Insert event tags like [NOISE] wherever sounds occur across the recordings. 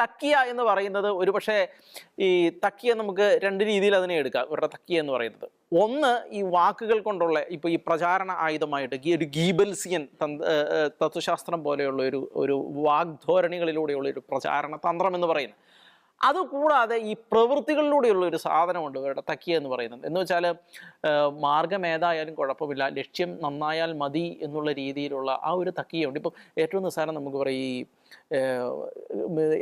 തക്കിയ എന്ന് പറയുന്നത് ഒരു പക്ഷേ ഈ തക്കിയ നമുക്ക് രണ്ട് രീതിയിൽ അതിനെ എടുക്കാം. ഇവരുടെ തക്കിയ എന്ന് പറയുന്നത്. ഒന്ന് ഈ വാക്കുകൾ കൊണ്ടുള്ള ഇപ്പോൾ ഈ പ്രചാരണ ആയുധമായിട്ട് ഈ ഒരു ഗീബൽസിയൻ തത്വശാസ്ത്രം പോലെയുള്ള ഒരു ഒരു വാഗ്ധോരണികളിലൂടെയുള്ള ഒരു പ്രചാരണ തന്ത്രം എന്ന് പറയുന്നത്. അതുകൂടാതെ ഈ പ്രവൃത്തികളിലൂടെയുള്ള ഒരു സാധനമുണ്ട് ഇവരുടെ തക്കിയ എന്ന് പറയുന്നത്. എന്ന് വെച്ചാൽ മാർഗം ഏതായാലും കുഴപ്പമില്ല. ലക്ഷ്യം നന്നായാൽ മതി എന്നുള്ള രീതിയിലുള്ള ആ ഒരു തക്കിയുണ്ട് ഇപ്പം ഏറ്റവും നിസ്സാരം നമുക്ക് പറയാം ഈ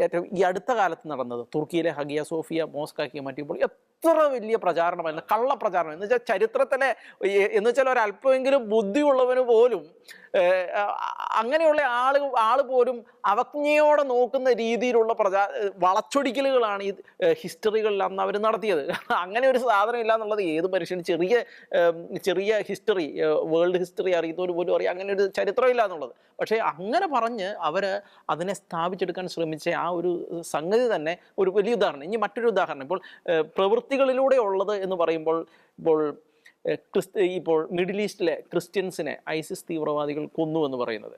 ഏറ്റവും ഈ അടുത്ത കാലത്ത് നടന്നത് തുർക്കിയിലെ ഹഗിയ സോഫിയ മോസ്കാക്കിയ മാറ്റിയപ്പോൾ എത്ര വലിയ പ്രചാരണമായിരുന്നു. കള്ള പ്രചാരണം. എന്ന് വെച്ചാൽ ചരിത്രത്തിലെ എന്ന് വെച്ചാൽ ഒരല്പമെങ്കിലും ബുദ്ധിയുള്ളവന് പോലും അങ്ങനെയുള്ള ആൾ ആൾ പോലും അവജ്ഞയോടെ നോക്കുന്ന രീതിയിലുള്ള പ്രചാ വളച്ചൊടിക്കലുകളാണ് ഈ ഹിസ്റ്ററികളിൽ അന്ന് അവർ നടത്തിയത്. [LAUGHS] അങ്ങനെ ഒരു സാധനം ഇല്ല എന്നുള്ളത് ഏത് മനുഷ്യന് ചെറിയ ചെറിയ ഹിസ്റ്ററി വേൾഡ് ഹിസ്റ്ററി അറിയുന്നവർ പോലും അറിയാം. അങ്ങനെ ഒരു ചരിത്രം ഇല്ല എന്നുള്ളത്. പക്ഷേ അങ്ങനെ പറഞ്ഞ് അവർ അതിനെ സ്ഥാപിച്ചെടുക്കാൻ ശ്രമിച്ച ആ ഒരു സംഗതി തന്നെ ഒരു വലിയ ഉദാഹരണം. ഇനി മറ്റൊരു ഉദാഹരണം. ഇപ്പോൾ പ്രവൃത്തികളിലൂടെ ഉള്ളത് എന്ന് പറയുമ്പോൾ ഇപ്പോൾ ക്രിസ്ത്യ ക്രിസ്ത ഇപ്പോൾ മിഡിൽ ഈസ്റ്റിലെ ക്രിസ്ത്യൻസിനെ ഐസിസ് തീവ്രവാദികൾ കൊന്നു എന്ന് പറയുന്നത്.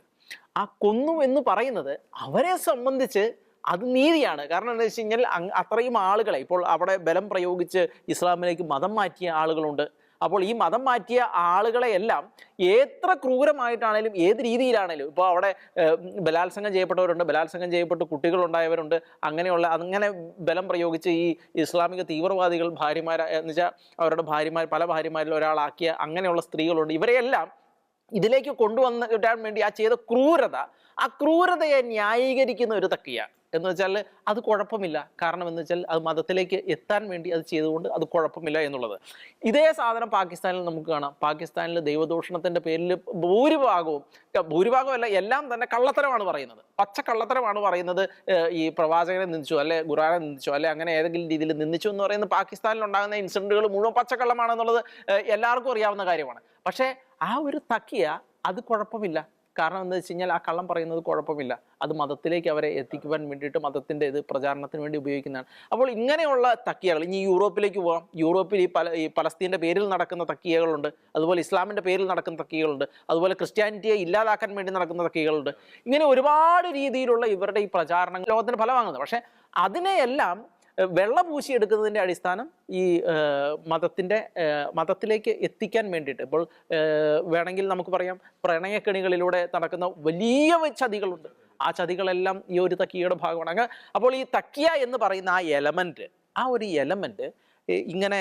ആ കൊന്നു എന്ന് പറയുന്നത് അവരെ സംബന്ധിച്ച് അത് നീതിയാണ്. കാരണം എന്താ വെച്ച് കഴിഞ്ഞാൽ അത്രയും ആളുകളെ ഇപ്പോൾ അവിടെ ബലം പ്രയോഗിച്ച് ഇസ്ലാമിലേക്ക് മതം മാറ്റിയ ആളുകളുണ്ട്. അപ്പോൾ ഈ മതം മാറ്റിയ ആളുകളെ എല്ലാം എത്ര ക്രൂരമായിട്ടാണേലും ഏത് രീതിയിലാണേലും ഇപ്പോൾ അവിടെ ബലാത്സംഗം ചെയ്യപ്പെട്ടവരുണ്ട് ബലാത്സംഗം ചെയ്യപ്പെട്ട് കുട്ടികളുണ്ടായവരുണ്ട് അങ്ങനെയുള്ള അങ്ങനെ ബലം പ്രയോഗിച്ച് ഈ ഇസ്ലാമിക തീവ്രവാദികൾ ഭാര്യമാരെ എന്ന് വെച്ചാൽ അവരുടെ ഭാര്യമാർ പല ഭാര്യമാരിൽ ഒരാളാക്കിയ അങ്ങനെയുള്ള സ്ത്രീകളുണ്ട്. ഇവരെയെല്ലാം ഇതിലേക്ക് കൊണ്ടുവന്നിടാൻ വേണ്ടി ആ ചെയ്ത ക്രൂരത ആ ക്രൂരതയെ ന്യായീകരിക്കുന്ന ഒരു തക്കിയ എന്ന് വെച്ചാൽ അത് കുഴപ്പമില്ല. കാരണം എന്ന് വെച്ചാൽ അത് മതത്തിലേക്ക് എത്താൻ വേണ്ടി അത് ചെയ്തുകൊണ്ട് അത് കുഴപ്പമില്ല എന്നുള്ളത്. ഇതേ സാധനം പാകിസ്ഥാനിൽ നമുക്ക് കാണാം. പാകിസ്ഥാനിൽ ദൈവദൂഷണത്തിന്റെ പേരിൽ ഭൂരിഭാഗവും ഭൂരിഭാഗമല്ല എല്ലാം തന്നെ കള്ളത്തരമാണ് പറയുന്നത്. പച്ച കള്ളത്തരമാണ് പറയുന്നത് ഈ പ്രവാചകനെ നിന്ദിച്ചു അല്ലെ ഖുറാനെ നിന്ദിച്ചു അല്ലെ അങ്ങനെ ഏതെങ്കിലും രീതിയിൽ നിന്ദിച്ചു എന്ന് പറയുന്നത് പാകിസ്ഥാനിൽ ഉണ്ടാകുന്ന ഇൻസിഡന്റുകൾ മുഴുവൻ പച്ചക്കള്ളമാണെന്നുള്ളത് എല്ലാവർക്കും അറിയാവുന്ന കാര്യമാണ്. പക്ഷേ ആ ഒരു തക്കിയ അത് കുഴപ്പമില്ല. കാരണം എന്താ വെച്ച് കഴിഞ്ഞാൽ ആ കള്ളം പറയുന്നത് കുഴപ്പമില്ല. അത് മതത്തിലേക്ക് അവരെ എത്തിക്കുവാൻ വേണ്ടിയിട്ട് മതത്തിന്റെ ഇത് പ്രചാരണത്തിന് വേണ്ടി ഉപയോഗിക്കുന്നതാണ്. അപ്പോൾ ഇങ്ങനെയുള്ള തക്കിയകൾ ഇനി യൂറോപ്പിലേക്ക് പോകാം യൂറോപ്പിൽ ഈ പല ഈ പലസ്തീന്റെ പേരിൽ നടക്കുന്ന തക്കിയകളുണ്ട്. അതുപോലെ ഇസ്ലാമിന്റെ പേരിൽ നടക്കുന്ന തക്കിയകളുണ്ട്. അതുപോലെ ക്രിസ്ത്യാനിറ്റിയെ ഇല്ലാതാക്കാൻ വേണ്ടി നടക്കുന്ന തക്കിയകളുണ്ട്. ഇങ്ങനെ ഒരുപാട് രീതിയിലുള്ള ഇവരുടെ ഈ പ്രചാരണങ്ങൾ ലോകത്തിന് ഫലമാകുന്നത്. പക്ഷേ അതിനെയെല്ലാം ഏഹ് പൂശി അടിസ്ഥാനം ഈ മതത്തിന്റെ മതത്തിലേക്ക് എത്തിക്കാൻ വേണ്ടിയിട്ട്. ഇപ്പോൾ വേണമെങ്കിൽ നമുക്ക് പറയാം പ്രണയക്കെണികളിലൂടെ നടക്കുന്ന വലിയ ചതികളുണ്ട്. ആ ചതികളെല്ലാം ഈ ഒരു തക്കിയയുടെ ഭാഗമാണ്. അപ്പോൾ ഈ തക്കിയ എന്ന് പറയുന്ന ആ എലമെന്റ് ആ ഒരു എലമെന്റ് ഇങ്ങനെ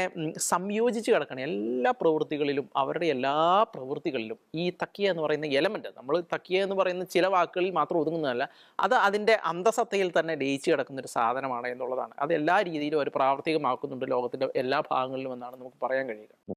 സംയോജിച്ച് കിടക്കണം എല്ലാ പ്രവൃത്തികളിലും അവരുടെ എല്ലാ പ്രവൃത്തികളിലും ഈ തക്കിയ എന്ന് പറയുന്ന എലമെന്റ് നമ്മൾ തക്കിയ എന്ന് പറയുന്ന ചില വാക്കുകളിൽ മാത്രം ഒതുങ്ങുന്നതല്ല അത് അതിന്റെ അന്തസത്തയിൽ തന്നെ ലയിച്ച് കിടക്കുന്ന ഒരു സാധനമാണ് എന്നുള്ളതാണ്. അത് എല്ലാ രീതിയിലും അവർ പ്രാവർത്തികമാക്കുന്നുണ്ട് ലോകത്തിന്റെ എല്ലാ ഭാഗങ്ങളിലും എന്നാണ് നമുക്ക് പറയാൻ കഴിയുക.